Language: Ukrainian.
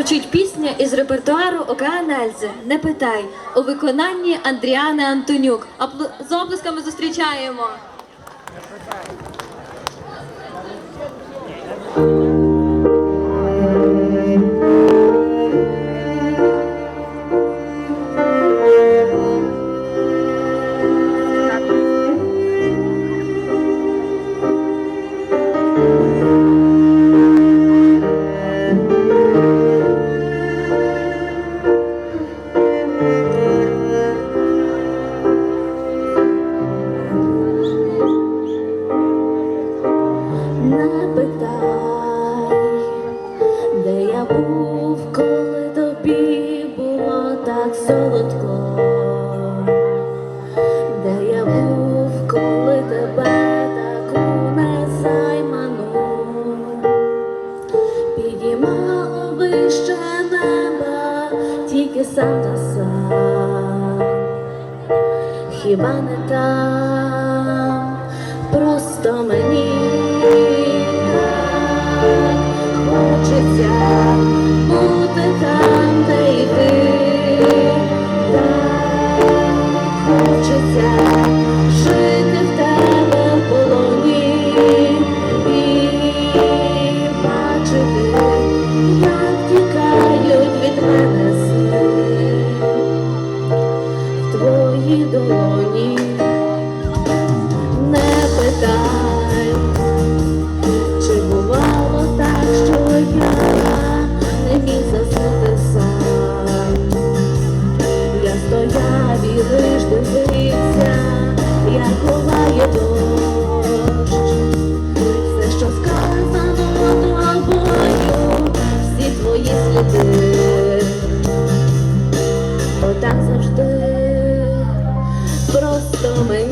Звучить пісня із репертуару Океана Ельзи. Не питай у виконанні Андріани Антонюк. Апло- З облисками зустрічаємо. Де я був, коли тобі було так солодко, де я був, коли тебе таку незайману. Підіймало вище неба, тільки сам та сам. Хіба не там, просто мені так 之间，Отак завжди. Просто мені